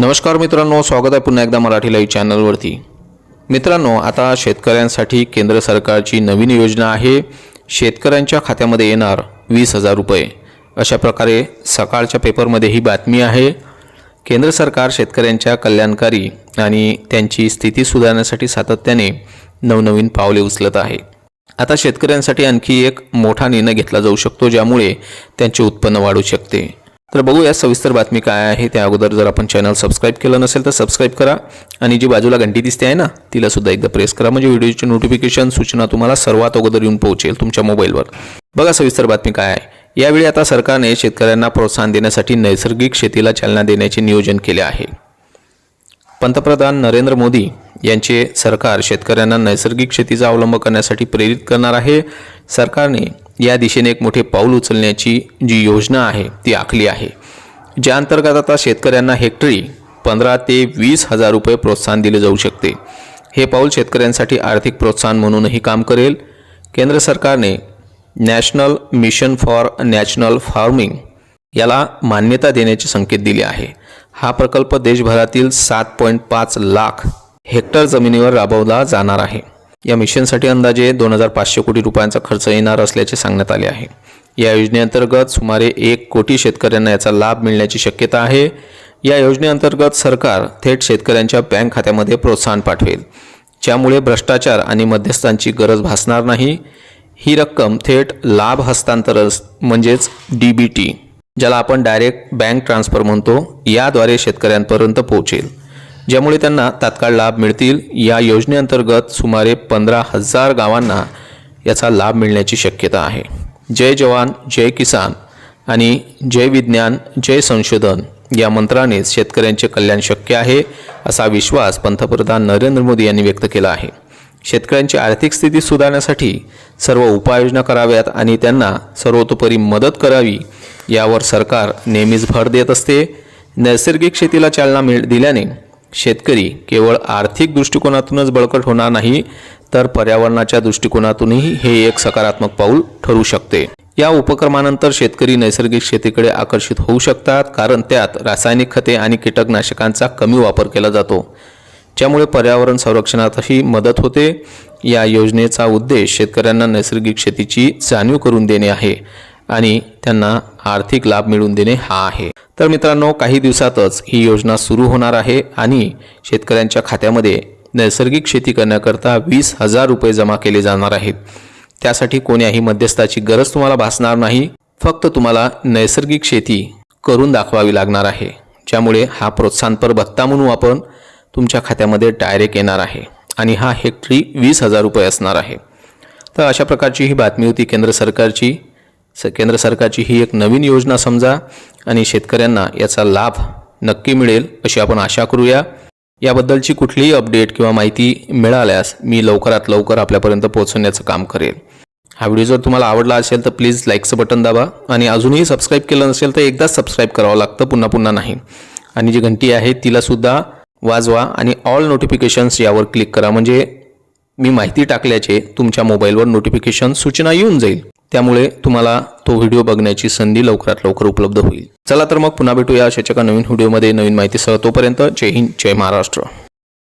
नमस्कार मित्रांनो स्वागत आहे पुन्हा एकदा मराठी लाईव्ह चॅनलवरती. मित्रांनो आता शेतकऱ्यांसाठी केंद्र सरकारची नवीन योजना आहे. शेतकऱ्यांच्या खात्यामध्ये येणार वीस हजार रुपये. अशा प्रकारे सकाळच्या पेपरमध्ये ही बातमी आहे. केंद्र सरकार शेतकऱ्यांच्या कल्याणकारी आणि त्यांची स्थिती सुधारण्यासाठी सातत्याने नवनवीन पावले उचलत आहे. आता शेतकऱ्यांसाठी आणखी एक मोठा निर्णय घेतला जाऊ शकतो ज्यामुळे त्यांचे उत्पन्न वाढू शकते. तर बघूया सविस्तर बातमी काय आहे. त्या अगोदर जर आपण चॅनल सबस्क्राईब केलं नसेल तर सबस्क्राईब करा. आणि जी बाजूला घंटी दिसते आहे ना तिला सुद्धा एकदा प्रेस करा. म्हणजे व्हिडिओची नोटिफिकेशन सूचना तुम्हाला सर्वात अगोदर येऊन पोहोचेल तुमच्या मोबाईलवर बघा सविस्तर बातमी काय आहे. यावेळी आता सरकारने शेतकऱ्यांना प्रोत्साहन देण्यासाठी नैसर्गिक शेतीला चालना देण्याचे नियोजन केले आहे. पंतप्रधान नरेंद्र मोदी यांचे सरकार शेतकऱ्यांना नैसर्गिक शेतीचा अवलंब करण्यासाठी प्रेरित करणार आहे. सरकारने या दिशेने एक मोठे पाऊल उचलण्याची जी योजना आहे ती आखली आहे. ज्या अंतर्गत आता शेतकऱ्यांना हेक्टरी पंधरा ते वीस हजार रुपये प्रोत्साहन दिले जाऊ शकते. हे पाऊल शेतकऱ्यांसाठी आर्थिक प्रोत्साहन म्हणूनही काम करेल. केंद्र सरकारने national mission for national farming याला मान्यता देण्याचे संकेत दिले आहे. हा प्रकल्प देशभरातील सात पॉईंट पाच लाख हेक्टर जमिनीवर राबवला जाणार आहे. या मिशनसाठी अंदाजे दोन हजार पाचशे कोटी रुपयांचा खर्च येणार असल्याचे सांगण्यात आले आहे. या योजनेअंतर्गत सुमारे एक कोटी शेतकऱ्यांना याचा लाभ मिळण्याची शक्यता आहे. या योजनेअंतर्गत सरकार थेट शेतकऱ्यांच्या बँक खात्यामध्ये प्रोत्साहन पाठवेल. ज्यामुळे भ्रष्टाचार आणि मध्यस्थांची गरज भासणार नाही. ही रक्कम थेट लाभ हस्तांतरण म्हणजेच डी बी टी ज्याला आपण डायरेक्ट बँक ट्रान्सफर म्हणतो याद्वारे शेतकऱ्यांपर्यंत पोहोचेल. ज्यामुळे त्यांना तात्काळ लाभ मिळतील. या योजनेअंतर्गत सुमारे पंधरा हजार गावांना याचा लाभ मिळण्याची शक्यता आहे. जय जवान जय किसान आणि जय विज्ञान जय संशोधन या मंत्राने शेतकऱ्यांचे कल्याण शक्य आहे असा विश्वास पंतप्रधान नरेंद्र मोदी यांनी व्यक्त केला आहे. शेतकऱ्यांची आर्थिक स्थिती सुधारण्यासाठी सर्व उपाययोजना कराव्यात आणि त्यांना सर्वतोपरी मदत करावी यावर सरकार नेहमीच भर देत असते. नैसर्गिक शेतीला चालना मिळ दिल्याने शेतकरी केवळ आर्थिक दृष्टिकोनातूनच बळकट होणार नाही तर पर्यावरणाच्या दृष्टिकोनातूनही हे एक सकारात्मक पाऊल ठरू शकते. या उपक्रमानंतर शेतकरी नैसर्गिक शेतीकडे आकर्षित होऊ शकतात कारण त्यात रासायनिक खते आणि कीटकनाशकांचा कमी वापर केला जातो ज्यामुळे पर्यावरण संरक्षणातही मदत होते. या योजनेचा उद्देश शेतकऱ्यांना नैसर्गिक शेतीची जाणीव करून देणे आहे. आणि त्यांना आर्थिक लाभ मिळवून देणे हा आहे. तर मित्रांनो काही दिवसातच ही योजना सुरू होणार आहे आणि शेतकऱ्यांच्या खात्यामध्ये नैसर्गिक शेती करण्याकरता वीस हजार रुपये जमा केले जाणार आहेत. त्यासाठी कोण्याही मध्यस्थाची गरज तुम्हाला भासणार नाही. फक्त तुम्हाला नैसर्गिक शेती करून दाखवावी लागणार आहे. ज्यामुळे हा प्रोत्साहनपर भत्ता म्हणून आपण तुमच्या खात्यामध्ये डायरेक्ट येणार आहे आणि हा हेक्टरी वीस हजार रुपये असणार आहे. तर अशा प्रकारची ही बातमी होती केंद्र सरकारची. स केंद्र सरकारची ही एक नवीन योजना समजा आणि शेतकऱ्यांना याचा लाभ नक्की मिळेल अशी आपण आशा करूया. याबद्दलची कुठलीही अपडेट किंवा माहिती मिळाल्यास मी लवकरात लवकर आपल्यापर्यंत पोहोचवण्याचं काम करेल हा व्हिडिओ जर तुम्हाला आवडला असेल तर प्लीज लाईकचं बटन दाबा आणि अजूनही सबस्क्राईब केलं नसेल तर एकदाच सबस्क्राईब करावं लागतं पुन्हा पुन्हा नाही. आणि जी घंटी आहे तिलासुद्धा वाजवा आणि ऑल नोटिफिकेशन्स यावर क्लिक करा. म्हणजे मी माहिती टाकल्याचे तुमच्या मोबाईलवर नोटिफिकेशन सूचना येऊन जाईल. त्यामुळे तुम्हाला तो व्हिडिओ बघण्याची संधी लवकरात लवकर उपलब्ध होईल. चला तर मग पुन्हा भेटूया अशाच नवीन व्हिडिओमध्ये नवीन माहितीसह तोपर्यंत जय हिंद जय महाराष्ट्र.